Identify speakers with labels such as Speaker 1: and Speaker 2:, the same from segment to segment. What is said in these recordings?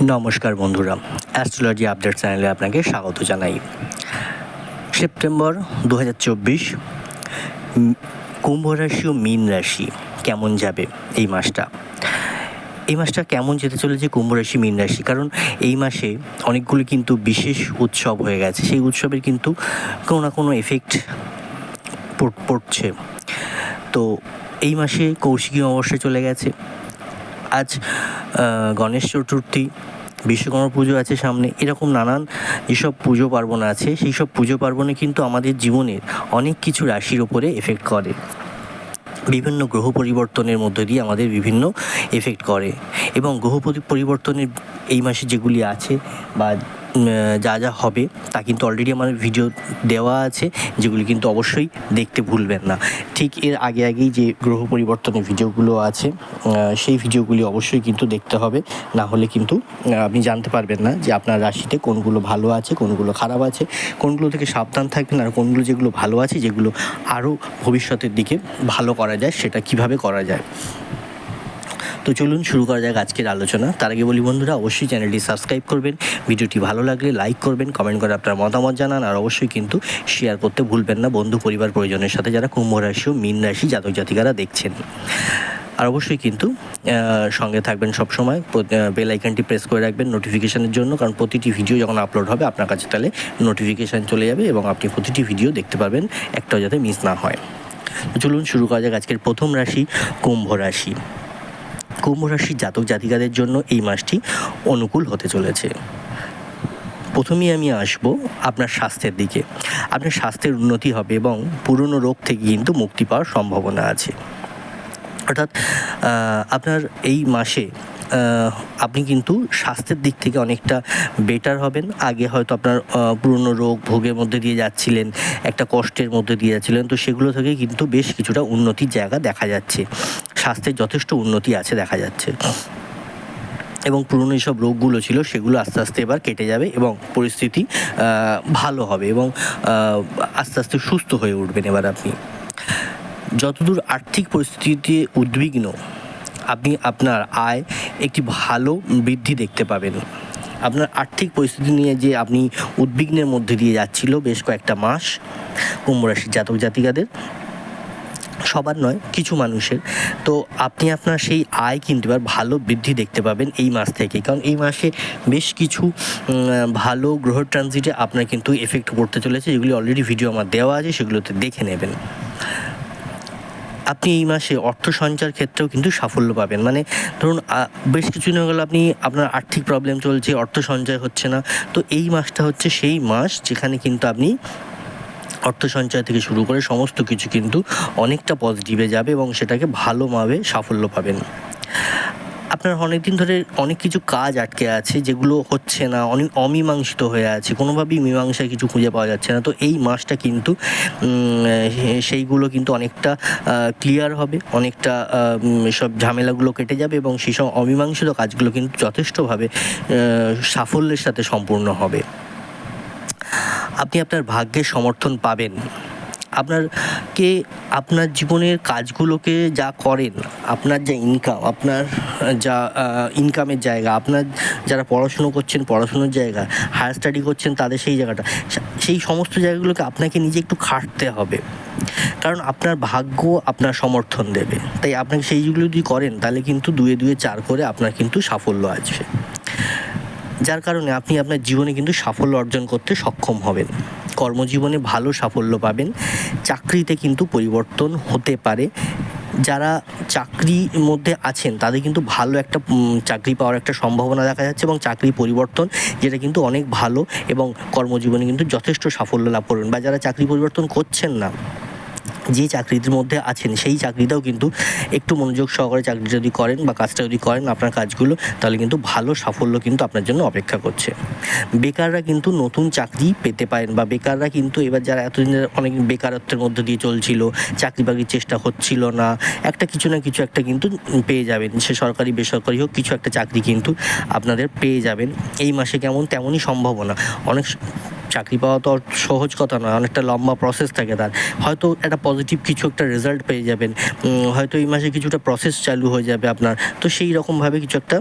Speaker 1: নমস্কার বন্ধুরা, astrology update চ্যানেলে আপনাকে স্বাগত জানাই। সেপ্টেম্বর দু হাজার চব্বিশ, কুম্ভ রাশি ও মীন রাশি কেমন যাবে এই মাসটা? এই মাসটা কেমন যেতে চলেছে কুম্ভ রাশি, মীন রাশি? কারণ এই মাসে অনেকগুলি কিন্তু বিশেষ উৎসব হয়ে গেছে। সেই উৎসবের কিন্তু কোনো না কোনো এফেক্ট পড়ছে। তো এই মাসে কৌশিকী অমাবস্যা চলে গেছে। আজ গণেশ চতুর্থী, বিশ্বকর্মা পুজো আছে সামনে, এরকম নানান যেসব পুজো পার্বণ আছে, সেই সব পুজো পার্বণে কিন্তু আমাদের জীবনের অনেক কিছু রাশির ওপরে এফেক্ট করে। বিভিন্ন গ্রহ পরিবর্তনের মধ্যে দিয়ে আমাদের বিভিন্ন এফেক্ট করে। এবং গ্রহ পরিবর্তনের এই মাসে যেগুলি আছে বা যা যা হবে তা কিন্তু অলরেডি আমার ভিডিও দেওয়া আছে, যেগুলি কিন্তু অবশ্যই দেখতে ভুলবেন না। ঠিক এর আগে আগেই যে গ্রহ পরিবর্তনের ভিডিওগুলো আছে সেই ভিডিওগুলি অবশ্যই কিন্তু দেখতে হবে। না হলে কিন্তু আপনি জানতে পারবেন না যে আপনার রাশিতে কোনগুলো ভালো আছে, কোনগুলো খারাপ আছে, কোনগুলো থেকে সাবধান থাকবেন আর কোনগুলো যেগুলো ভালো আছে, যেগুলো আরও ভবিষ্যতের দিকে ভালো করা যায়, সেটা কীভাবে করা যায়। তো চলুন শুরু করা যাক আজকের আলোচনা। তার আগে বলি বন্ধুরা, অবশ্যই চ্যানেলটি সাবস্ক্রাইব করবেন, ভিডিওটি ভালো লাগলে লাইক করবেন কমেন্ট করে আপনার মতামত জানান, আর অবশ্যই কিন্তু শেয়ার করতে ভুলবেন না বন্ধু পরিবার পরিজনের সাথে যারা কুম্ভ রাশি ও মীন রাশি জাতক জাতিকারা দেখছেন। আর অবশ্যই কিন্তু সঙ্গে থাকবেন সবসময় বেল আইকনটি প্রেস করে রাখবেন নোটিফিকেশনের জন্য, কারণ প্রতিটি ভিডিও যখন আপলোড হবে, আপনার কাছে তাহলে নোটিফিকেশান চলে যাবে এবং আপনি প্রতিটি ভিডিও দেখতে পারবেন, একটাও যাতে মিস না হয়। চলুন শুরু করা যাক আজকের প্রথম রাশি, কুম্ভ রাশি। কুম্ভ রাশির জাতক জাতিকাদের জন্য এই মাসটি অনুকূল হতে চলেছে। প্রথমেই আমি আসব আপনার স্বাস্থ্যের দিকে। আপনার স্বাস্থ্যের উন্নতি হবে এবং পুরনো রোগ থেকে কিন্তু মুক্তি পাওয়ার সম্ভাবনা আছে। অর্থাৎ আপনার এই মাসে আপনি কিন্তু স্বাস্থ্যের দিক থেকে অনেকটা বেটার হবেন। আগে হয়তো আপনার পুরনো রোগ ভোগের মধ্যে দিয়ে যাচ্ছিলেন, একটা কষ্টের মধ্যে দিয়ে যাচ্ছিলেন, তো সেগুলো থেকে কিন্তু বেশ কিছুটা উন্নতির জায়গা দেখা যাচ্ছে। স্বাস্থ্যের যথেষ্ট উন্নতি আছে দেখা যাচ্ছে। এবং পুরনো এইসব রোগগুলো ছিল, সেগুলো আস্তে আস্তে এবার কেটে যাবে এবং পরিস্থিতি ভালো হবে এবং আস্তে আস্তে সুস্থ হয়ে উঠবেন এবার আপনি। যতদূর আর্থিক পরিস্থিতিতে উদ্বিগ্ন, আপনি আপনার আয় একটি ভালো বৃদ্ধি দেখতে পাবেন। আপনার আর্থিক পরিস্থিতি নিয়ে যে আপনি উদ্বিগ্নের মধ্যে দিয়ে যাচ্ছিল বেশ কয়েকটা মাস, কুম্ভ রাশির জাতক জাতিকাদের, সবার নয়, কিছু মানুষের। তো আপনি আপনার সেই আয় কিন্তু এবার ভালো বৃদ্ধি দেখতে পাবেন এই মাস থেকে। কারণ এই মাসে বেশ কিছু ভালো গ্রহ ট্রানজিটে আপনার কিন্তু এফেক্ট করতে চলেছে। যেগুলি অলরেডি ভিডিও আমার দেওয়া আছে, সেগুলোতে দেখে নেবেন। আপনি এই মাসে অর্থ সঞ্চার ক্ষেত্রেও কিন্তু সাফল্য পাবেন। মানে ধরুন বেশ কিছুদিন হয়ে গেল আপনি আপনার আর্থিক প্রবলেম চলছে, অর্থ সঞ্চয় হচ্ছে না। তো এই মাসটা হচ্ছে সেই মাস যেখানে কিন্তু আপনি অর্থ সঞ্চয় থেকে শুরু করে সমস্ত কিছু কিন্তু অনেকটা পজিটিভে যাবে এবং সেটাকে ভালোভাবে সাফল্য পাবেন। আপনার অনেক দিন ধরে অনেক কিছু কাজ আটকে আছে, যেগুলো হচ্ছে না অনেক অমীমাংসিত হয়ে আছে, কোনোভাবেই মীমাংসায় কিছু খুঁজে পাওয়া যাচ্ছে না। তো এই মাসটা কিন্তু সেইগুলো কিন্তু অনেকটা ক্লিয়ার হবে, অনেকটা সব ঝামেলাগুলো কেটে যাবে এবং সেই সব অমীমাংসিত কাজগুলো কিন্তু যথেষ্টভাবে সাফল্যের সাথে সম্পূর্ণ হবে। আপনি আপনার ভাগ্যের সমর্থন পাবেন। আপনার কে আপনার জীবনের কাজগুলোকে যা করেন, আপনার যা ইনকাম আপনার যা ইনকামের জায়গা, আপনার যারা পড়াশুনো করছেন, পড়াশুনোর জায়গা হায়ার স্টাডি করছেন, তাদের সেই জায়গাটা সেই সমস্ত জায়গাগুলোকে আপনাকে নিজে একটু খাটতে হবে। কারণ আপনার ভাগ্য আপনার সমর্থন দেবে। তাই আপনাকে সেইগুলো যদি করেন, তাহলে কিন্তু দুয়ে দুয়ে চার করে আপনার কিন্তু সাফল্য আসবে। যার কারণে আপনি আপনার জীবনে কিন্তু সাফল্য অর্জন করতে সক্ষম হবেন। কর্মজীবনে ভালো সাফল্য পাবেন। চাকরিতে কিন্তু পরিবর্তন হতে পারে। যারা চাকরির মধ্যে আছেন, তাদের কিন্তু ভালো একটা চাকরি পাওয়ার একটা সম্ভাবনা দেখা যাচ্ছে এবং চাকরি পরিবর্তন, যেটা কিন্তু অনেক ভালো এবং কর্মজীবনে কিন্তু যথেষ্ট সাফল্য লাভ করবেন। বা যারা চাকরি পরিবর্তন করছেন না যে চাকরির মধ্যে আছেন, সেই চাকরিটাও কিন্তু একটু মনোযোগ সহকারে চাকরি যদি করেন বা কাজটা যদি করেন আপনার কাজগুলো, তাহলে কিন্তু ভালো সাফল্য কিন্তু আপনার জন্য অপেক্ষা করছে। বেকাররা কিন্তু নতুন চাকরি পেতে পারেন বা বেকাররা কিন্তু এবার যারা এতদিন অনেক বেকারত্বের মধ্যে দিয়ে চলছিল চাকরি বাকরির চেষ্টা হচ্ছিল না, একটা কিছু না কিছু একটা কিন্তু পেয়ে যাবেন। সে সরকারি, বেসরকারি হোক, কিছু একটা চাকরি কিন্তু আপনাদের পেয়ে যাবেন। এই মাসে কেমন, তেমনই সম্ভাবনা। অনেক চাকরি পাওয়া তো সহজ কথা নয়, অনেকটা লম্বা প্রসেস থাকে তার। হয়তো একটা পজিটিভ কিছু একটা রেজাল্ট পেয়ে যাবেন। হয়তো এই মাসে কিছুটা প্রসেস চালু হয়ে যাবে আপনার। তো সেই রকমভাবে কিছু একটা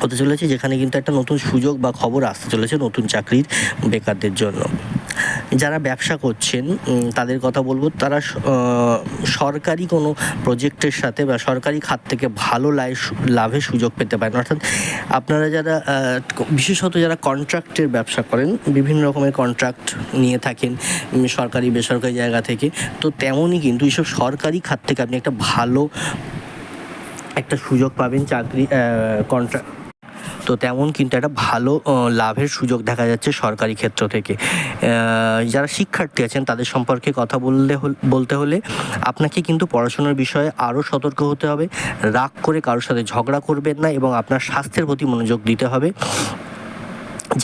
Speaker 1: হতে চলেছে, যেখানে কিন্তু একটা নতুন সুযোগ বা খবর আসতে চলেছে নতুন চাকরির বেকারদের জন্য। যারা ব্যবসা করছেন তাদের কথা বলব, তারা সরকারি কোনো প্রজেক্টের সাথে বা সরকারি খাত থেকে ভালো লাভ- লাভের সুযোগ পেতে পারেন। অর্থাৎ আপনারা যারা বিশেষত যারা কন্ট্রাক্টের ব্যবসা করেন, বিভিন্ন রকমের কন্ট্রাক্ট নিয়ে থাকেন সরকারি, বেসরকারি জায়গা থেকে, তো তেমনই কিন্তু এইসব সরকারি খাত থেকে আপনি একটা ভালো একটা সুযোগ পাবেন চাকরি কন্ট্রাক্ট তো তেমন কিন্তু একটা ভালো লাভের সুযোগ দেখা যাচ্ছে সরকারি ক্ষেত্র থেকে। যারা শিক্ষার্থী আছেন তাদের সম্পর্কে কথা বললে বলতে হলে আপনাকে কিন্তু পড়াশোনার বিষয়ে আরও সতর্ক হতে হবে। রাগ করে কারোর সাথে ঝগড়া করবেন না এবং আপনার স্বাস্থ্যের প্রতি মনোযোগ দিতে হবে।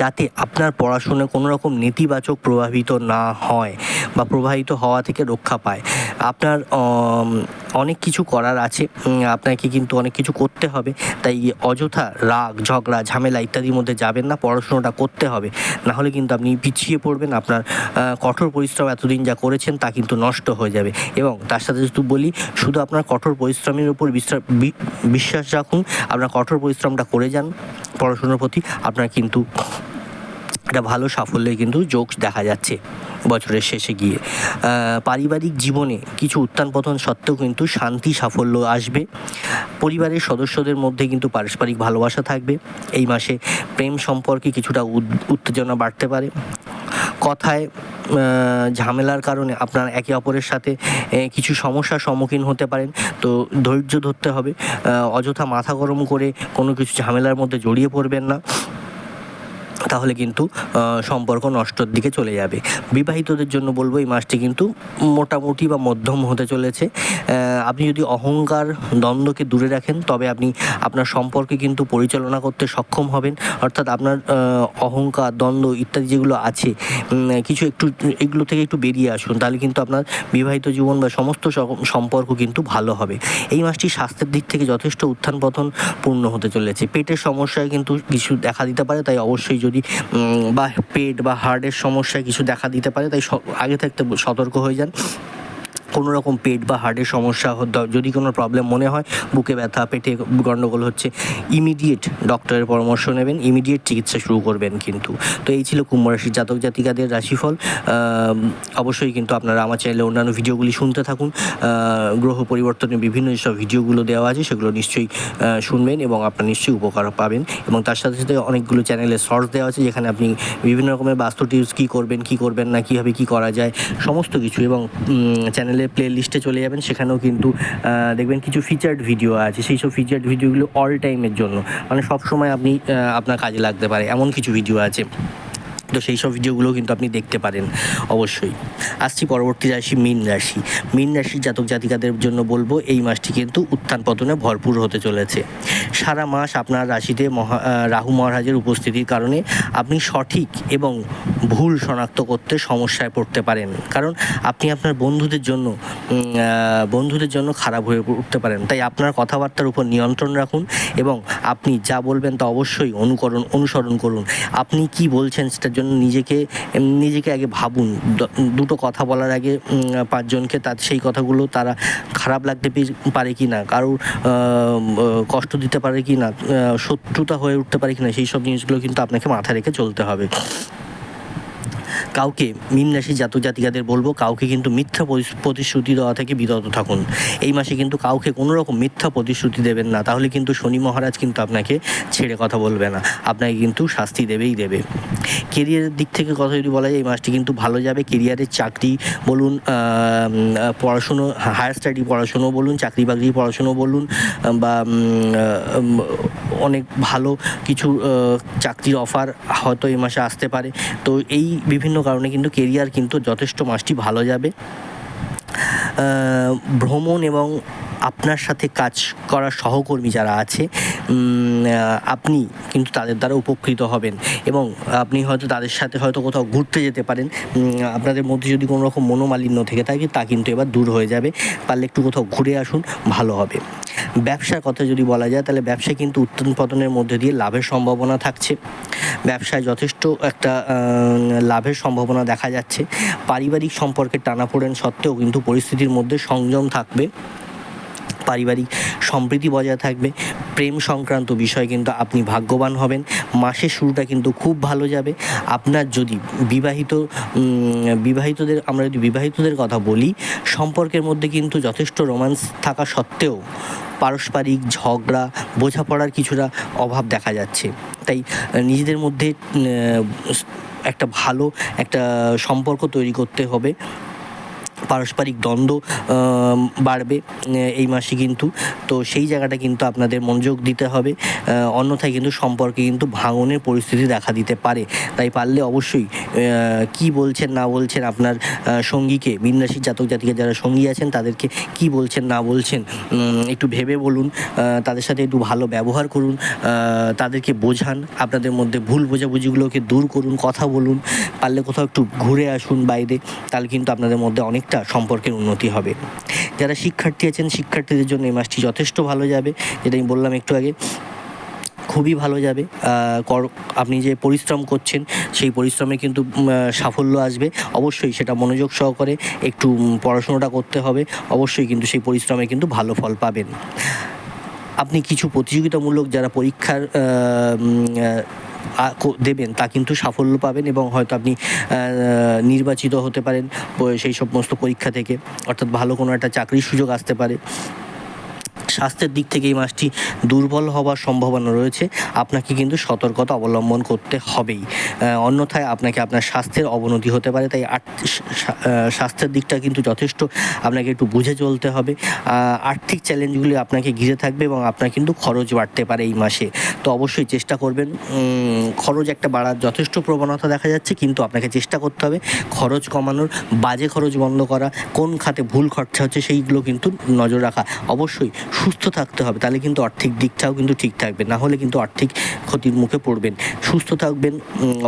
Speaker 1: যাতে আপনার পড়াশোনা কোনো রকম নেতিবাচক প্রভাবিত না হয় বা প্রভাবিত হওয়া থেকে রক্ষা পায়। আপনার অনেক কিছু করার আছে। আপনাকে কিন্তু অনেক কিছু করতে হবে। তাই অযথা রাগ, ঝগড়া, ঝামেলা ইত্যাদির মধ্যে যাবেন না, পড়াশোনাটা করতে হবে। না হলে কিন্তু আপনি পিছিয়ে পড়বেন, আপনার কঠোর পরিশ্রম এতদিন যা করেছেন তা কিন্তু নষ্ট হয়ে যাবে। এবং তার সাথে যদি বলি, শুধু আপনার কঠোর পরিশ্রমের উপর বিশ্বাস রাখুন, আপনার কঠোর পরিশ্রমটা করে যান পড়াশোনার প্রতি, আপনার কিন্তু একটা ভালো সাফল্যে কিন্তু যোগ দেখা যাচ্ছে। বছরের শেষে গিয়ে। পারিবারিক জীবনে কিছু উত্থান পতন সত্ত্বেও কিন্তু শান্তি সাফল্য আসবে। পরিবারের সদস্যদের মধ্যে কিন্তু পারস্পরিক ভালোবাসা থাকবে। এই মাসে প্রেম সম্পর্কে কিছুটা উত্তেজনা বাড়তে পারে। কথায় ঝামেলার কারণে আপনার একে অপরের সাথে কিছু সমস্যার সম্মুখীন হতে পারেন। তো ধৈর্য ধরতে হবে। অযথা মাথা গরম করে কোনো কিছু ঝামেলার মধ্যে জড়িয়ে পড়বেন না। তাহলে কিন্তু সম্পর্ক নষ্টর দিকে চলে যাবে। বিবাহিতদের জন্য বলব এই মাসটি কিন্তু মোটামুটি বা মধ্যম হতে চলেছে। আপনি যদি অহংকার, দ্বন্দ্বকে দূরে রাখেন, তবে আপনি আপনার সম্পর্কে কিন্তু পরিচালনা করতে সক্ষম হবেন। অর্থাৎ আপনার অহংকার, দ্বন্দ্ব ইত্যাদি যেগুলো আছে কিছু একটু, এগুলো থেকে একটু বেরিয়ে আসুন, তাহলে কিন্তু আপনার বিবাহিত জীবন বা সমস্ত সম্পর্ক কিন্তু ভালো হবে। এই মাসটি স্বাস্থ্যের দিক থেকে যথেষ্ট উত্থান পতন পূর্ণ হতে চলেছে। পেটের সমস্যায় কিন্তু কিছু দেখা দিতে পারে, তাই অবশ্যই যদি উম, বা পেট বা হার্টের সমস্যা কিছু দেখা দিতে পারে তাই আগে থাকতে সতর্ক হয়ে যান। কোনো রকম পেট বা হার্টের সমস্যা যদি কোনো প্রবলেম মনে হয়, বুকে ব্যথা, পেটে গণ্ডগোল হচ্ছে ইমিডিয়েট ডক্টরের পরামর্শ নেবেন ইমিডিয়েট চিকিৎসা শুরু করবেন কিন্তু। তো এই ছিল কুম্ভ রাশির জাতক জাতিকাদের রাশিফল। অবশ্যই কিন্তু আপনারা আমার চ্যানেলে অন্যান্য ভিডিওগুলি শুনতে থাকুন। গ্রহ পরিবর্তনের বিভিন্ন যেসব ভিডিওগুলো দেওয়া আছে, সেগুলো নিশ্চয়ই শুনবেন এবং আপনার নিশ্চয়ই উপকার পাবেন। এবং তার সাথে সাথে অনেকগুলো চ্যানেলে শর্টস দেওয়া আছে, যেখানে আপনি বিভিন্ন রকমের বাস্তু টিপস কী করবেন কী করবেন না, কীভাবে কী করা যায়, সমস্ত কিছু এবং চ্যানেলের প্লে লিস্টে চলে যাবেন, সেখানেও কিন্তু দেখবেন কিছু ফিচার্ড ভিডিও আছে। সেই সব ফিচার্ড ভিডিওগুলো অল টাইমের জন্য। মানে সবসময় আপনি আপনার কাজে লাগতে পারে, এমন কিছু ভিডিও আছে। তো সেই সব ভিডিওগুলো কিন্তু আপনি দেখতে পারেন, অবশ্যই। আসছি পরবর্তী রাশি, মীন রাশি। মীন রাশির জাতক জাতিকাদের জন্য বলব, এই মাসটি কিন্তু উত্থান পতনে ভরপুর হতে চলেছে। সারা মাস আপনার রাশিতে মহা রাহু মহারাজের উপস্থিতির কারণে আপনি সঠিক এবং ভুল শনাক্ত করতে সমস্যায় পড়তে পারেন। কারণ আপনি আপনার বন্ধুদের জন্য বন্ধুদের জন্য খারাপ হয়ে উঠতে পারেন। তাই আপনার কথাবার্তার উপর নিয়ন্ত্রণ রাখুন এবং আপনি যা বলবেন তা অবশ্যই অনুকরণ, অনুসরণ করুন। আপনি কি বলছেন সেটার জন্য নিজেকে নিজেকে আগে ভাবুন। দুটো কথা বলার আগে পাঁচজনকে তার সেই কথাগুলো তারা খারাপ লাগতে পারে কি না, কারোর কষ্ট দিতে পারে কি না শত্রুতা হয়ে উঠতে পারে কি না, সেই সব জিনিসগুলো কিন্তু আপনাকে মাথায় রেখে চলতে হবে। কাউকে মীন রাশি জাতক জাতিকাদের বলব, কাউকে কিন্তু মিথ্যা প্রতিশ্রুতি দেওয়া থেকে বিরত থাকুন। এই মাসে কিন্তু কাউকে কোনো রকম মিথ্যা প্রতিশ্রুতি দেবেন না। তাহলে কিন্তু শনি মহারাজ কিন্তু আপনাকে ছেড়ে কথা বলবে না। আপনাকে কিন্তু শাস্তি দেবেই দেবে। কেরিয়ারের দিক থেকে কথা যদি বলা যায়, এই মাসটি কিন্তু ভালো যাবে। কেরিয়ারের চাকরি বলুন পড়াশুনো, হায়ার স্টাডি পড়াশুনো বলুন, চাকরি বাকরি পড়াশুনো বলুন বা অনেক ভালো কিছু চাকরির অফার হয়তো এই মাসে আসতে পারে। তো এই বিভিন্ন কারণে কিন্তু কেরিয়ার কিন্তু যথেষ্ট মাসটি ভালো যাবে। ভ্রমণ এবং আপনার সাথে কাজ করা সহকর্মী যারা আছে আপনি কিন্তু তাদের দ্বারা উপকৃত হবেন এবং আপনি হয়তো তাদের সাথে হয়তো কোথাও ঘুরতে যেতে পারেন। আপনাদের মধ্যে যদি কোনো রকম মনোমালিন্য থেকে থাকে, তা কিন্তু এবার দূর হয়ে যাবে। পারলে একটু কোথাও ঘুরে আসুন, ভালো হবে। ব্যবসার কথা যদি বলা যায়, তাহলে ব্যবসায় কিন্তু উত্তন পতনের মধ্যে দিয়ে লাভের সম্ভাবনা থাকছে। ব্যবসায় যথেষ্ট একটা লাভের সম্ভাবনা দেখা যাচ্ছে। পারিবারিক সম্পর্কে টানাপোড়েন সত্ত্বেও কিন্তু পরিস্থিতির মধ্যে সংযম থাকবে। পারিবারিক সম্প্রীতি বজায় থাকবে। প্রেম সংক্রান্ত বিষয়ে কিন্তু আপনি ভাগ্যবান হবেন। মাসের শুরুটা কিন্তু খুব ভালো যাবে। আপনার যদি বিবাহিত বিবাহিতদের, আমরা যদি বিবাহিতদের কথা বলি, সম্পর্কের মধ্যে কিন্তু যথেষ্ট রোমান্স থাকা সত্ত্বেও পারস্পরিক ঝগড়া, বোঝাপড়ার কিছুটা অভাব দেখা যাচ্ছে। তাই নিজেদের মধ্যে একটা ভালো একটা সম্পর্ক তৈরি করতে হবে। পারস্পরিক দ্বন্দ্ব বাড়বে এই মাসে কিন্তু। তো সেই জায়গাটা কিন্তু আপনাদের মনোযোগ দিতে হবে। অন্যথায় কিন্তু সম্পর্কে কিন্তু ভাঙনের পরিস্থিতি দেখা দিতে পারে। তাই পারলে অবশ্যই কি বলছেন, না বলছেন আপনার সঙ্গীকে, বিন্যাসী জাতক জাতিকে যারা সঙ্গী আছেন, তাদেরকে কি বলছেন, না বলছেন একটু ভেবে বলুন। তাদের সাথে একটু ভালো ব্যবহার করুন। তাদেরকে বোঝান, আপনাদের মধ্যে ভুল বোঝাবুঝিগুলোকে দূর করুন, কথা বলুন। পারলে কোথাও একটু ঘুরে আসুন বাইরে, তাহলে কিন্তু আপনাদের মধ্যে অনেকটা সম্পর্কের উন্নতি হবে। যারা শিক্ষার্থী আছেন, শিক্ষার্থীদের জন্য এই মাসটি যথেষ্ট ভালো যাবে। যেটা আমি বললাম একটু আগে, খুবই ভালো যাবে। আপনি যে পরিশ্রম করছেন, সেই পরিশ্রমে কিন্তু সাফল্য আসবে। অবশ্যই সেটা মনোযোগ সহকারে একটু পড়াশোনাটা করতে হবে। অবশ্যই কিন্তু সেই পরিশ্রমে কিন্তু ভালো ফল পাবেন। আপনি কিছু প্রতিযোগিতামূলক যারা পরীক্ষার দেবেন, তা কিন্তু সাফল্য পাবেন এবং হয়তো আপনি নির্বাচিত হতে পারেন সেই সমস্ত পরীক্ষা থেকে। অর্থাৎ ভালো কোনো একটা চাকরির সুযোগ আসতে পারে। স্বাস্থ্যের দিক থেকে এই মাসটি দুর্বল হওয়ার সম্ভাবনা রয়েছে। আপনাকে কিন্তু সতর্কতা অবলম্বন করতে হবেই। অন্যথায় আপনাকে আপনার স্বাস্থ্যের অবনতি হতে পারে, তাই স্বাস্থ্যের দিকটা কিন্তু যথেষ্ট আপনাকে একটু বুঝে চলতে হবে। আর্থিক চ্যালেঞ্জগুলি আপনাকে ঘিরে থাকবে এবং আপনার কিন্তু খরচ বাড়তে পারে এই মাসে। তো অবশ্যই চেষ্টা করবেন। খরচ একটা বাড়ার যথেষ্ট প্রবণতা দেখা যাচ্ছে, কিন্তু আপনাকে চেষ্টা করতে হবে খরচ কমানোর। বাজে খরচ বন্ধ করা, কোন খাতে ভুল খরচা হচ্ছে সেইগুলো কিন্তু নজর রাখা। অবশ্যই সুস্থ থাকতে হবে, তাহলে কিন্তু আর্থিক দিকটাও কিন্তু ঠিক থাকবে, না হলে কিন্তু আর্থিক ক্ষতির মুখে পড়বেন। সুস্থ থাকবেন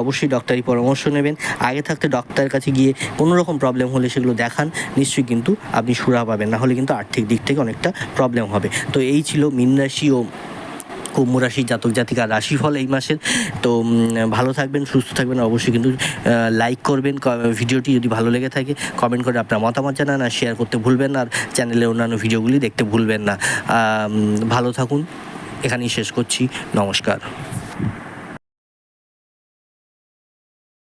Speaker 1: অবশ্যই ডক্টরি পরামর্শ নেবেন। আগে থাকতে ডক্টরের কাছে গিয়ে কোনো রকম প্রবলেম হলে সেগুলো দেখান, নিশ্চয়ই কিন্তু আপনি সুরা পাবেন, না হলে কিন্তু আর্থিক দিক থেকে অনেকটা প্রবলেম হবে। তো এই ছিল মিন রাশি ও কুম্ভ রাশি জাতক জাতিকার রাশিফল এই মাসের। তো ভালো থাকবেন, সুস্থ থাকবেন, অবশ্যই কিন্তু লাইক করবেন ভিডিওটি যদি ভালো লেগে থাকে কমেন্ট করে আপনার মতামত জানান আর শেয়ার করতে ভুলবেন না, আর চ্যানেলের অন্যান্য ভিডিওগুলি দেখতে ভুলবেন না। ভালো থাকুন, এখানেই শেষ করছি, নমস্কার।